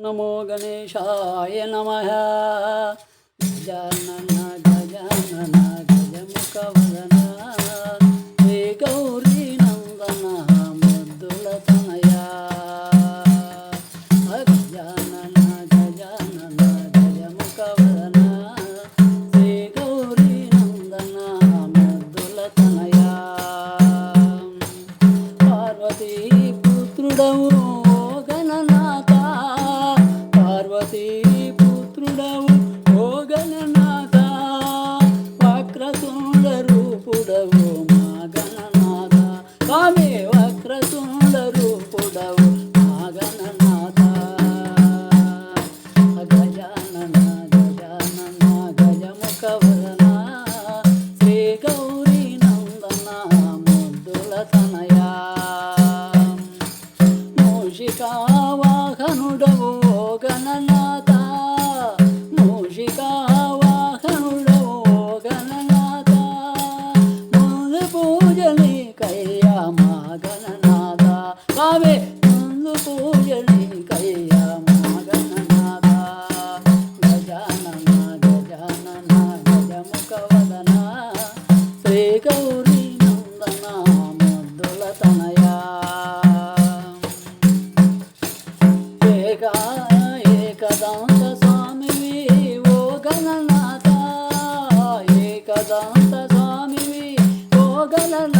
నమో గణేశాయ నమ గజానన గజానన గజముఖ వదన హే గౌరీ నందన ముద్దుల తనయ గజానన గణనాథ మూషికా వాహనుడవో గణనాథ ముందు పూజని కయ్యా మా గణనాథ కావే ముందు పూజని కయ్యా మా గణనాథ గజానన గజానన గజముఖ వదన శ్రీ గౌర ಹೋಗಲನ